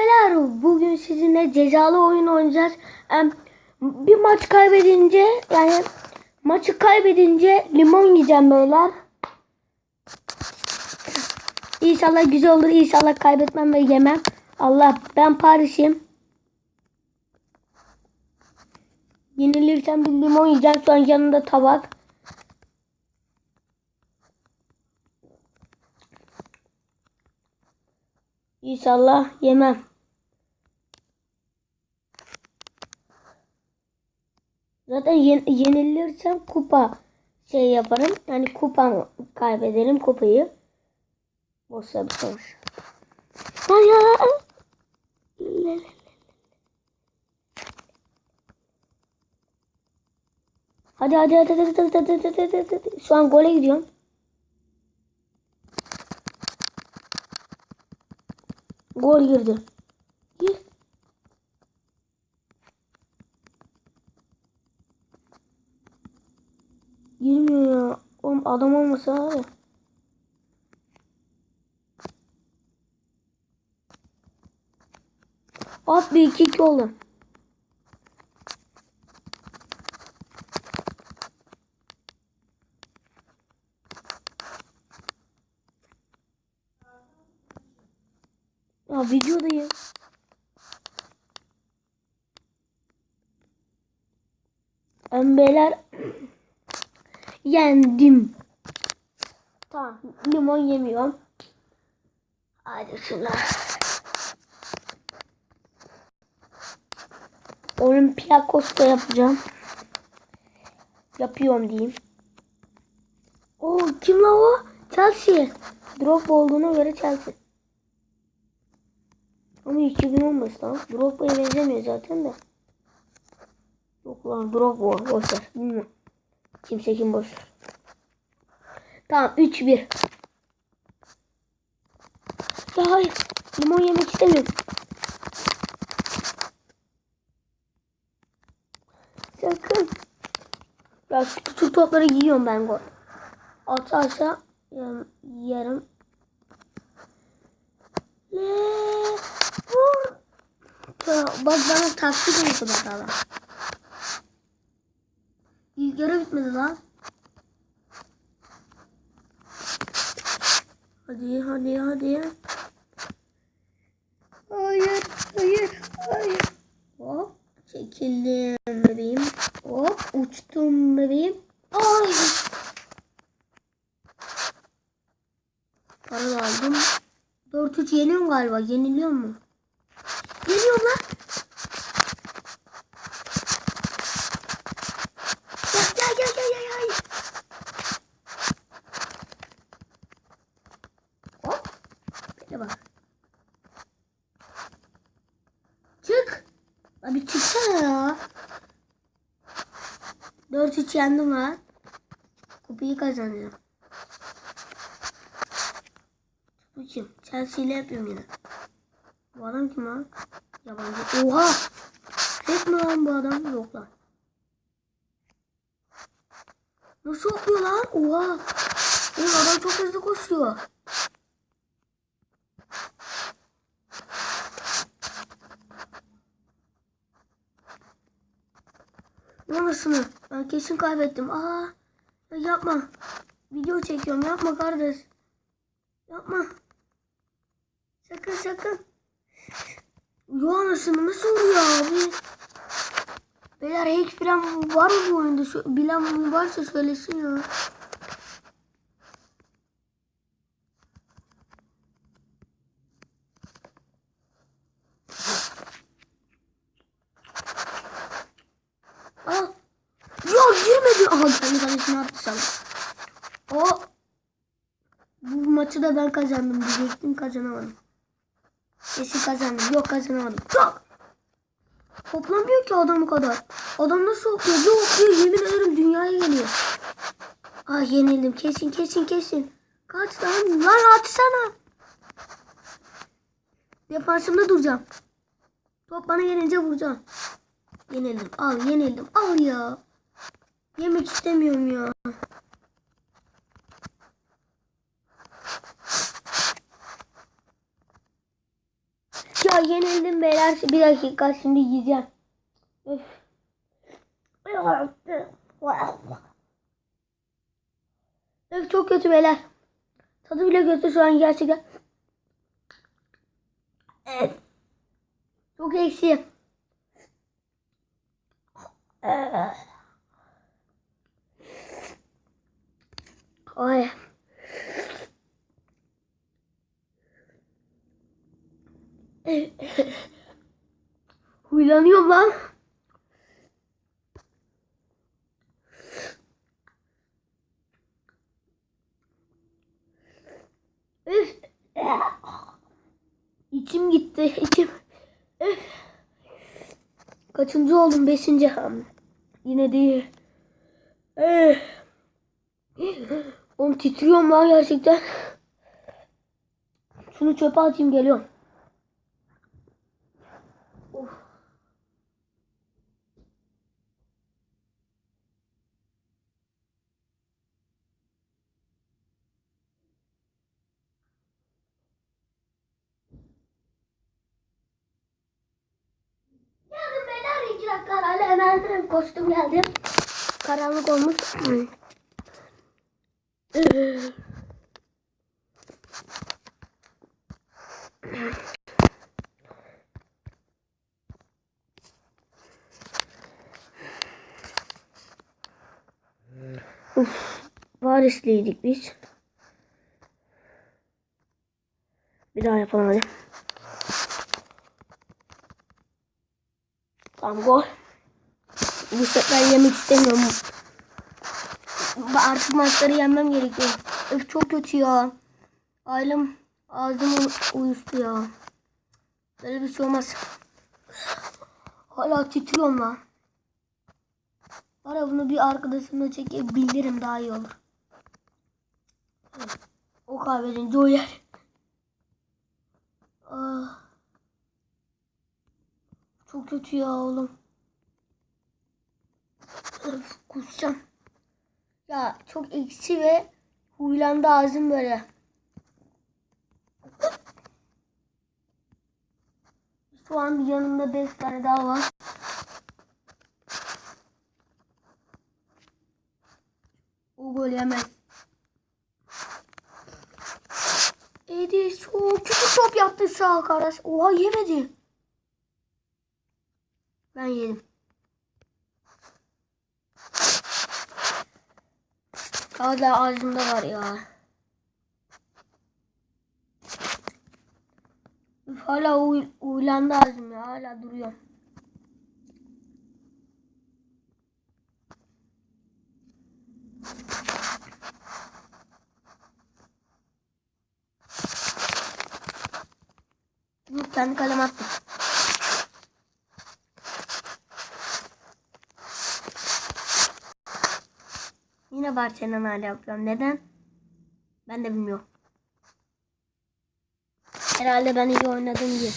beyler bugün sizinle cezalı oyun oynayacağız. Bir maç kaybedince yani maçı kaybedince limon yiyeceğim beyler. İnşallah güzel olur. İnşallah kaybetmem ve yemem. Allah ben Paris'im. Yenilirsem bir limon yiyeceğim. Şu an yanında tabak. İnşallah yemem. Zaten yen- yenilirsem kupa şey yaparım. Yani kupam kaybederim kupayı. Boşa bir le- Hadi hadi hadi hadi hadi hadi hadi hadi hadi hadi. Şu an gole gidiyorum. Gol girdi. burası abi? At bir iki iki olur. Ya videodayım. Embeler yendim. Limon yemiyorum. Hadi şuna. Olympiakos'ta yapacağım. Yapıyorum diyeyim. O kim la o? Chelsea. Drop olduğuna göre Chelsea. Ama 2000 olmasın lan. Drogba'ya benzemiyor zaten de. Yok lan Drogba boş ver. Bilmiyorum. Kimse kim boş ver. Tamam 3-1. Ya hayır. Limon yemek istemiyorum. Sakın. Ya şu küçük topları yiyorum ben gol. Atarsa yani yerim. Le vur. Ya bak bana taktik oldu bak adam. Bitmedi lan. Hadi hadi hadi. Hayır hayır hayır. Hop çekildim bebeğim. Hop uçtum bebeğim. Ay. Para aldım. 4-3 yeniyorum galiba. Yeniliyor mu? Yeniyorum lan. 4-3 yendim lan. Kupayı kazanacağım. Bu kim? Chelsea ile yapıyorum yine. Bu adam kim lan? Yabancı. Oha! Tek mi lan bu adam? Yok lan. Nasıl okuyor lan? Oha! Oğlum adam çok hızlı koşuyor. Anasını. Ben kesin kaybettim. Aa! Ya yapma. Video çekiyorum. Yapma kardeş. Yapma. Sakın sakın. Yo anasını nasıl oluyor abi? Beyler hack falan var mı bu oyunda? Bilen varsa söylesin ya. Aa. Yo kendi kalesine attı sana. O bu maçı da ben kazandım diyecektim kazanamadım. Kesin kazandım. Yok kazanamadım. Yok. Toplamıyor ki adam o kadar. Adam nasıl okuyor? Bir okuyor yemin ederim dünyaya geliyor. Ah yenildim. Kesin kesin kesin. Kaç lan? Lan atsana. Defansımda duracağım. Top bana gelince vuracağım. Yenildim. Al yenildim. Al ya. Yemek istemiyorum ya. Ya yenildim beyler. Bir dakika şimdi yiyeceğim. Öf. Öf çok kötü beyler. Tadı bile kötü şu an gerçekten. Evet. Çok eksi. Ay. Huylanıyorum lan. İçim gitti. içim. Kaçıncı oldum? Beşinci. Yine değil. Üf. Oğlum titriyorum lan gerçekten. Şunu çöpe atayım geliyorum. Of. Beyler iki dakika arayla hemen koştum geldim. Karanlık olmuş. Uf, varisliydik biz. Bir daha yapalım hadi. Tamam gol. Bu sefer yemek istemiyorum. Artık maçları yenmem gerekiyor. Öf çok kötü ya. Ailem ağzım uyuştu ya. Böyle bir şey olmaz. Hala titriyorum lan. Ara bunu bir arkadaşımla çekebilirim daha iyi olur. O kahverince o yer. Ah. Çok kötü ya oğlum. Kusacağım. Ya çok eksi ve huylandı ağzım böyle. Şu an yanımda 5 tane daha var. O gol yemez. Edis o kötü top yaptı sağ arkadaş. Oha yemedi. Ben yedim. Hala ağzımda var ya. Üf, hala uy uylandı ağzım ya. Hala duruyor. Tane kalem attım. Yine Barcelona yapıyorum. Neden? Ben de bilmiyorum. Herhalde ben iyi oynadım diye.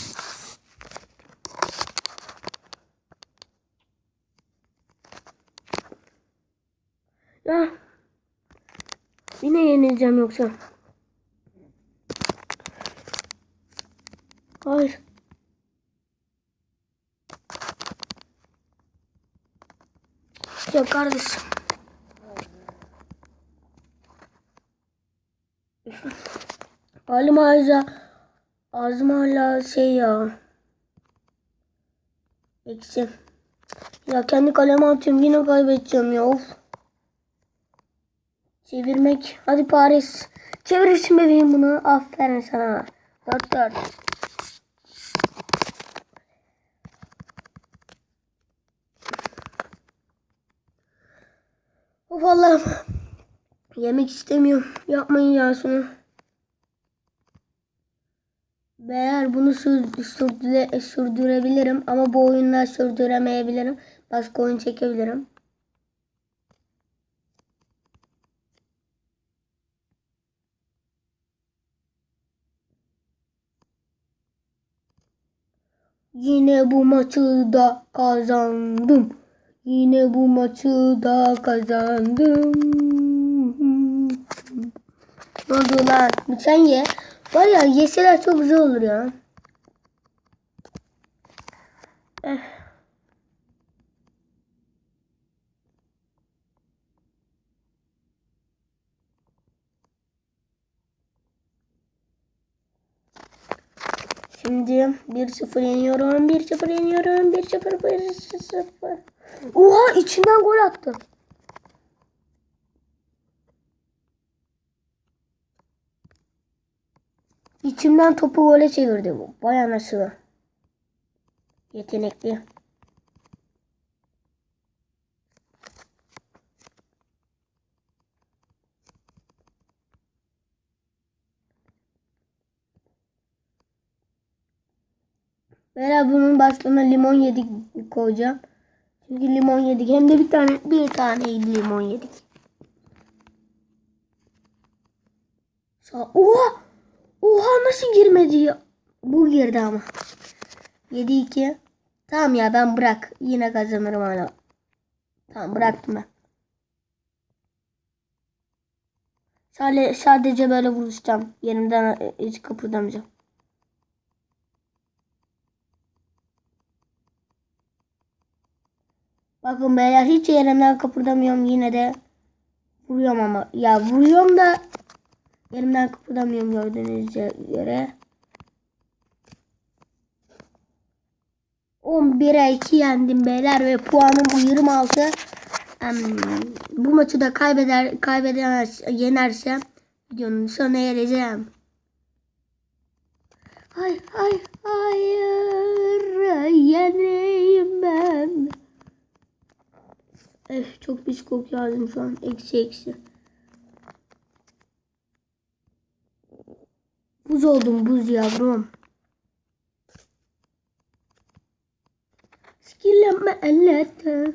Ya. Yine yenileceğim yoksa. Hayır. Ya kardeşim. Halim ağzı ağzım hala şey ya. Eksi. Ya kendi kaleme atıyorum yine kaybedeceğim ya of. Çevirmek. Hadi Paris. Çevirirsin bebeğim bunu. Aferin sana. Dört dört. Of Allah'ım. Yemek istemiyorum. Yapmayın ya şunu. Eğer bunu sür, sürdüre, sürdürebilirim ama bu oyunda sürdüremeyebilirim. Başka oyun çekebilirim. Yine bu maçı da kazandım. Yine bu maçı da kazandım. Ne oldu lan? Sen ye. Var ya yeseler çok güzel olur ya. Eh. Şimdi 1-0 yeniyorum. 1-0 yeniyorum. 1-0 1-0. Oha içinden gol attı. İçimden topu gole çevirdi bu. Vay anasını. Yetenekli. Bera bunun başlığına limon yedik koyacağım. Çünkü limon yedik. Hem de bir tane bir tane limon yedik. Oha! Oha nasıl girmedi ya? Bu girdi ama. 7-2. Tamam ya ben bırak. Yine kazanırım hala. Tamam bıraktım ben. Sadece, sadece böyle vuruşacağım. Yerimden e, hiç kıpırdamayacağım. Bakın beyler hiç yerimden kıpırdamıyorum yine de vuruyorum ama. Ya vuruyorum da yerimden kıpırdamıyorum gördüğünüz göre. 11'e 2 yendim beyler ve puanım 26. Em, bu maçı da kaybeder kaybedemez yenersem videonun sonuna geleceğim. Hay hay hayır yeneyim ben. Öf çok pis kokuyor şu an. Eksi eksi. Buz oldum buz yavrum. Skilleme ellete.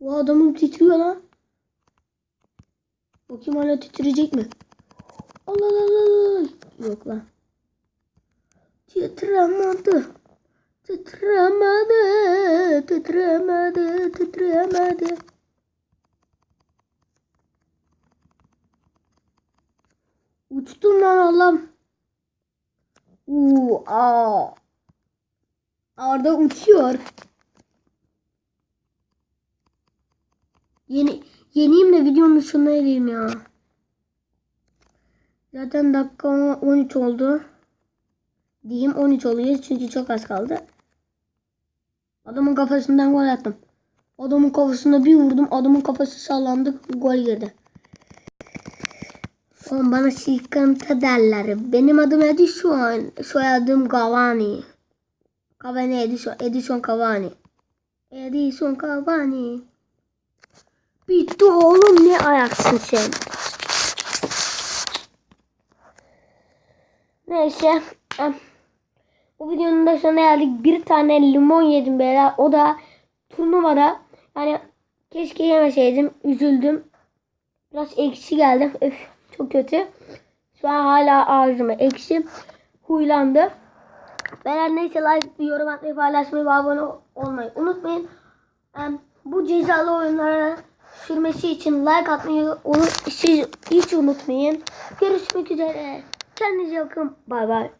Bu adamın titriyor lan. Bakayım hala titreyecek mi? Allah Allah. Allah. Yok lan. Titremedi. Titremedi. Titremedi. Titremedi. Uçtum lan Allah'ım. Uuu aa. Arda uçuyor. Yeni yeniyim de videonun sonuna ereyim ya. Zaten dakika 13 oldu. Diyeyim 13 oluyor çünkü çok az kaldı. Adamın kafasından gol attım. Adamın kafasına bir vurdum. Adamın kafası sallandı. Gol girdi. Oğlum bana sıkıntı derler. Benim adım Edison. Soyadım Cavani. Cavani Edison. Edison Cavani. Edison Cavani. Bitti oğlum ne ayaksın sen. Neyse. Bu videonun da sonuna geldik. Bir tane limon yedim beyler. O da turnuvada. Yani keşke yemeseydim. Üzüldüm. Biraz eksi geldim. Öf çok kötü. Şu an hala ağzıma eksi. Huylandı. Beyler neyse like, yorum atmayı, paylaşmayı ve abone olmayı unutmayın. Bu cezalı oyunlara sürmesi için like atmayı onu, siz hiç unutmayın. Görüşmek üzere. Kendinize bakın. Bay bay.